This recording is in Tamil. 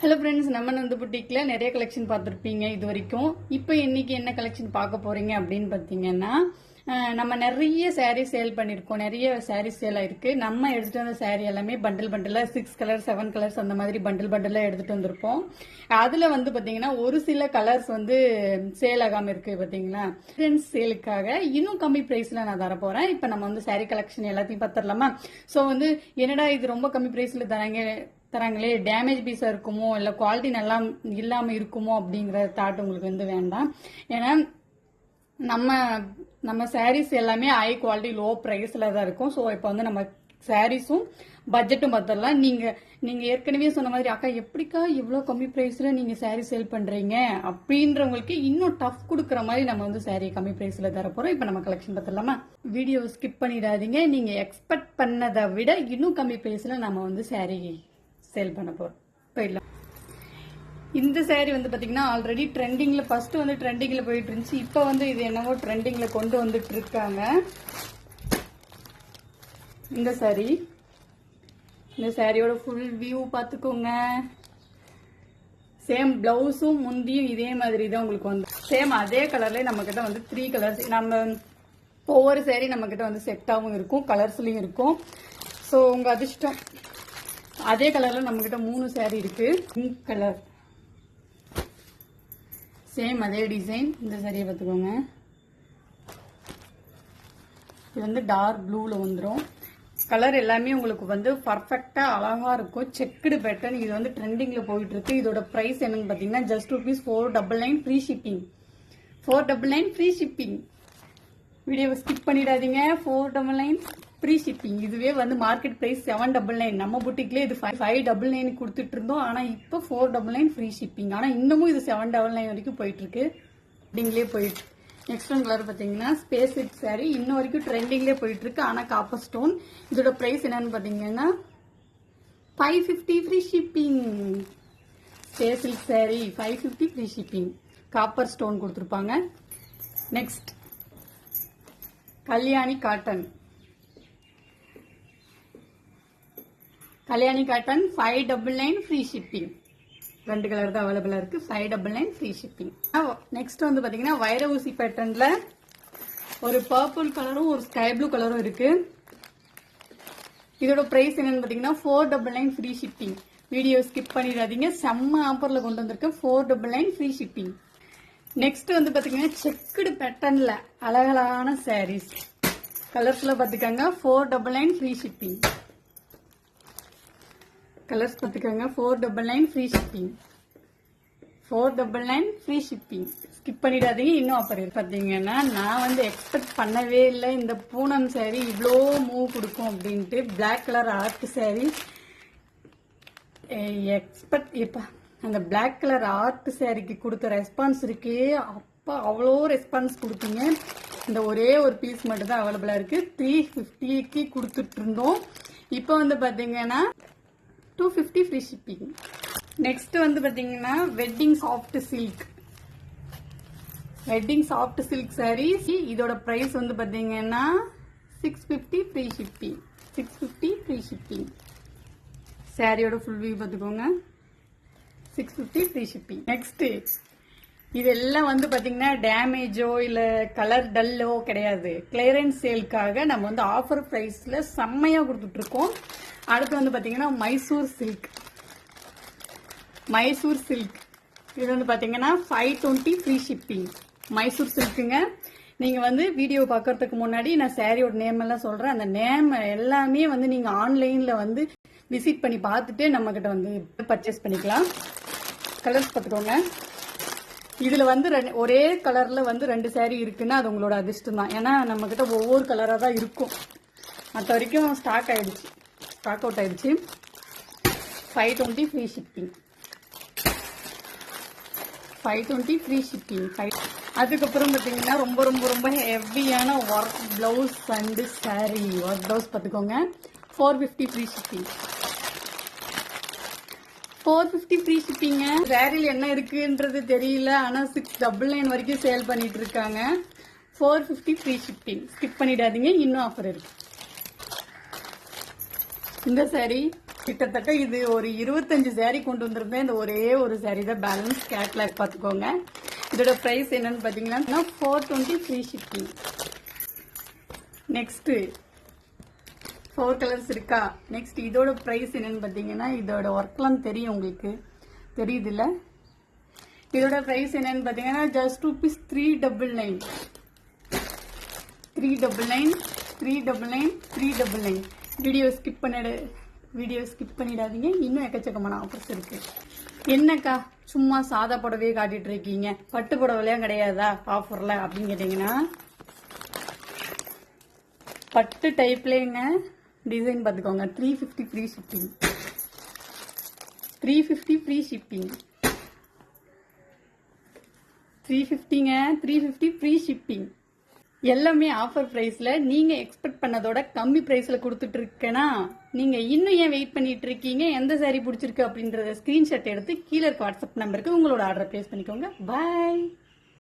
ஹலோ ஃப்ரெண்ட்ஸ் நம்ம நந்து புட்டிக்கில் நிறைய கலெக்ஷன் பார்த்துருப்பீங்க இது வரைக்கும் இப்போ இன்னைக்கு என்ன கலெக்ஷன் பார்க்க போகிறீங்க அப்படின்னு பார்த்தீங்கன்னா நம்ம நிறைய சாரீ சேல் பண்ணியிருக்கோம். நிறைய சாரீ சேல் ஆயிருக்கு. நம்ம எடுத்துகிட்டு வந்த சாரீ எல்லாமே பண்டில் பண்டிலாக சிக்ஸ் கலர் செவன் கலர்ஸ் அந்த மாதிரி பண்டில் பண்டிலாக எடுத்துகிட்டு வந்திருப்போம். அதில் வந்து பார்த்தீங்கன்னா ஒரு சில கலர்ஸ் வந்து சேல் ஆகாமல் இருக்குது பார்த்தீங்களா? ஃப்ரெண்ட்ஸ் சேலுக்காக இன்னும் கம்மி ப்ரைஸில் நான் தரப்போகிறேன் இப்போ நம்ம வந்து சாரீ கலெக்ஷன் எல்லாத்தையும் பார்த்துடலாமா? ஸோ வந்து என்னடா இது ரொம்ப கம்மி ப்ரைஸில் தராங்க தராங்களே டேமேஜ் பீஸாக இருக்குமோ இல்லை குவாலிட்டி நல்லா இல்லாமல் இருக்குமோ அப்படிங்கிற தாட் உங்களுக்கு வந்து வேண்டாம். ஏன்னா நம்ம நம்ம சாரீஸ் எல்லாமே ஹை குவாலிட்டி லோ ப்ரைஸில் தான் இருக்கும். ஸோ இப்போ வந்து நம்ம சாரீஸும் பட்ஜெட்டும் பார்த்துடலாம். நீங்கள் நீங்கள் ஏற்கனவே சொன்ன மாதிரி அக்கா எப்படிக்கா இவ்வளோ கம்மி ப்ரைஸில் நீங்கள் சாரீ சேல் பண்ணுறீங்க அப்படின்றவங்களுக்கு இன்னும் டஃப் கொடுக்குற மாதிரி நம்ம வந்து சாரீ கம்மி ப்ரைஸில் தரப்போகிறோம் இப்போ நம்ம கலெக்ஷன் பார்த்துடலாமா? வீடியோ ஸ்கிப் பண்ணிடாதீங்க. நீங்கள் எக்ஸ்பெக்ட் பண்ணதை விட இன்னும் கம்மி ப்ரைஸில் நம்ம வந்து சாரீ சேல் பண்ண போகிறோம் போயிடலாம் இந்த சேரீ வந்து பார்த்தீங்கன்னா ஆல்ரெடி ட்ரெண்டிங்கில் ஃபஸ்ட்டு வந்து ட்ரெண்டிங்கில் போயிட்டு இருந்துச்சு. இப்போ வந்து இது என்னவோ ட்ரெண்டிங்கில் கொண்டு வந்துட்டு இருக்காங்க. இந்த சாரீ இந்த சாரியோட ஃபுல் வியூ பார்த்துக்கோங்க சேம் பிளவுஸும் முந்தியும் இதே மாதிரி தான் உங்களுக்கு வந்து சேம் அதே கலர்லேயே நம்ம வந்து த்ரீ கலர்ஸ் நம்ம ஒவ்வொரு சேரீ நம்ம கிட்ட வந்து செட்டாகவும் இருக்கும் கலர்ஸ்லையும் இருக்கும். ஸோ உங்கள் அதிர்ஷ்டம். அதே கலர்ல நம்ம கிட்ட மூணு சேரீ இருக்கு. பிங்க் கலர் சேம் அதே டிசைன் இந்த சரியை பார்த்துக்கோங்க. இது வந்து டார்க் ப்ளூவில் வந்துடும் கலர் எல்லாமே உங்களுக்கு வந்து பர்ஃபெக்டாக அழகாக இருக்கும். செக்குடு பேட்டர்ன் இது வந்து ட்ரெண்டிங்கில் போயிட்டுருக்கு. இதோட ப்ரைஸ் என்னன்னு பார்த்தீங்கன்னா just rupees four double nine free shipping four double nine free shipping வீடியோவை ஸ்கிப் பண்ணிடாதீங்க. Four double nine free shipping இதுவே வந்து market price seven double nine நம்ம புட்டிக்லேயே இது ஃபைவ் ஃபைவ் டபுள் நைன் கொடுத்துட்டு இருந்தோம். ஆனால் இப்போ four double nine free shipping ஆனால் இன்னமும் இது செவன் டபுள் நைன் வரைக்கும் போயிட்டுருக்கு. ட்ரெண்டிங்லேயே போயிட்டு நெக்ஸ்ட் ஒன் கலர் பார்த்தீங்கன்னா ஸ்பேஸ் சில்க் சாரி இன்ன வரைக்கும் ட்ரெண்டிங்லேயே போயிட்டுருக்கு. ஆனால் காப்பர் ஸ்டோன் இதோட ப்ரைஸ் என்னன்னு பார்த்தீங்கன்னா five fifty free shipping space silk sari five fifty free shipping copper stone கொடுத்துருப்பாங்க. Next Kalyani cotton Kalyani cotton five double nine free shipping ரெண்டு கலர் தான் அவைலபிளாக இருக்குது five double nine free shipping next வந்து பார்த்தீங்கன்னா வைர ஊசி பேட்டர்னில் ஒரு பர்பிள் கலரும் ஒரு ஸ்கை ப்ளூ கலரும் இருக்குது இதோட ப்ரைஸ் என்னன்னு பார்த்தீங்கன்னா four double nine free shipping video skip பண்ணிடாதீங்க. செம்ம ஆஃபரில் கொண்டு வந்திருக்கேன் four double nine free shipping next வந்து பார்த்தீங்கன்னா செக்குடு பேட்டர்னில் அழகழகான சாரீஸ் கலர்ஸில் பார்த்துக்கோங்க four double nine free shipping colours பார்த்துக்கோங்க four double nine free shipping four double nine free shipping skip பண்ணிடாதீங்க. இன்னும் ஆஃபர் இருக்கு பார்த்தீங்கன்னா நான் வந்து எக்ஸ்பெக்ட் பண்ணவே இல்லை. இந்த பூனம் சேரீ இவ்வளோ மூவ் கொடுக்கும் அப்படின்ட்டு. Black colour art sari expect இப்போ அந்த பிளாக் கலர் ஆர்ட் சேரீக்கு கொடுத்த ரெஸ்பான்ஸ் இருக்கே. அப்போ அவ்வளோ ரெஸ்பான்ஸ் கொடுத்தீங்க. இந்த ஒரே ஒரு பீஸ் மட்டும் தான் அவைலபிளாக இருக்குது த்ரீ ஃபிஃப்டிக்கு கொடுத்துட்ருந்தோம் இப்போ வந்து பார்த்தீங்கன்னா two fifty free shipping next வந்து பார்த்தீங்கன்னா wedding soft silk wedding soft silk saris இதோட ப்ரைஸ் வந்து பார்த்தீங்கன்னா six fifty free shipping six fifty free shipping சாரியோட ஃபுல் வியூ பார்த்துக்கோங்க six fifty free shipping next இதெல்லாம் வந்து பார்த்தீங்கன்னா டேமேஜோ இல்லை கலர் டல்லோ கிடையாது. கிளியரன்ஸ் சேல்க்காக நம்ம வந்து ஆஃபர் ப்ரைஸில் செம்மையாக கொடுத்துட்ருக்கோம். அடுத்து வந்து பார்த்தீங்கன்னா மைசூர் சில்க் மைசூர் சில்க் இது வந்து பார்த்தீங்கன்னா five twenty free shipping Mysore சில்க்குங்க நீங்கள் வந்து வீடியோ பார்க்கறதுக்கு முன்னாடி நான் சாரியோட நேம் எல்லாம் சொல்கிறேன் அந்த நேம் எல்லாமே வந்து நீங்கள் ஆன்லைனில் வந்து விசிட் பண்ணி பார்த்துட்டு நம்மக்கிட்ட வந்து பர்ச்சேஸ் பண்ணிக்கலாம். கலர்ஸ் பார்த்துக்கோங்க. இதுல வந்து ஒரே கலர்ல வந்து ரெண்டு saree இருக்குன்னா அது உங்களோட அதிர்ஷ்டம் தான். ஏன்னா நம்ம கிட்ட ஒவ்வொரு கலரா தான் இருக்கும். மற்ற வரைக்கும் ஸ்டாக் ஆயிடுச்சு. ஸ்டாக் அவுட் ஆயிடுச்சு. Five twenty free shipping five twenty free shipping five அதுக்கப்புறம் பார்த்தீங்கன்னா ரொம்ப ரொம்ப ரொம்ப ஹெவியான work blouse and saree. Work blouse பார்த்துக்கோங்க four fifty free shipping four fifty free ஷிப்பிங்க சாரியில் என்ன இருக்குன்றது தெரியல. ஆனால் சிக்ஸ் டபுள் நைன் வரைக்கும் சேல் பண்ணிட்டு இருக்காங்க. Four fifty free shipping skip பண்ணிடாதீங்க. இன்னும் ஆஃபர் இருக்கு. இந்த saree கிட்டத்தட்ட இது ஒரு இருபத்தஞ்சு saree கொண்டு வந்திருந்தேன். இந்த ஒரே ஒரு saree தான் பேலன்ஸ் கேட்லாக் பார்த்துக்கோங்க. இதோட ப்ரைஸ் என்னன்னு பார்த்தீங்கன்னா four twenty free shipping next four colours இருக்கா? நெக்ஸ்ட் இதோட ப்ரைஸ் என்னன்னு பார்த்தீங்கன்னா இதோட ஒர்க்லாம் தெரியும் உங்களுக்கு. தெரியுதுல்ல? இதோட ப்ரைஸ் என்னன்னு பார்த்தீங்கன்னா just rupees three double nine three double nine three double nine three double nine video skip பண்ணிடு வீடியோ ஸ்கிப் பண்ணிடாதீங்க. இன்னும் எக்கச்சக்கமான ஆஃபர்ஸ் இருக்கு. என்னக்கா? சும்மா சாதா புடவையே காட்டிட்டு இருக்கீங்க. பட்டு புடவைலாம் கிடையாதா? ஆஃபர்ல அப்படின்னு கேட்டீங்கன்னா பட்டு டைப்லேங்க டிசைன் பார்த்துக்கோங்க. Three fifty free shipping three fifty free shipping three ஃபிஃப்டிங்க three fifty free shipping எல்லாமே ஆஃபர் ப்ரைஸில் நீங்கள் எக்ஸ்பெக்ட் பண்ணதோட கம்மி ப்ரைஸில் கொடுத்துட்ருக்கேனா நீங்கள் இன்னும் ஏன் வெயிட் பண்ணிட்டு இருக்கீங்க எந்த saree பிடிச்சிருக்கு அப்படின்றத ஸ்க்ரீன்ஷாட் எடுத்து கீழே இருக்க வாட்ஸ்அப் நம்பருக்கு உங்களோட ஆர்டர் ப்ளேஸ் பண்ணிக்கோங்க. பாய்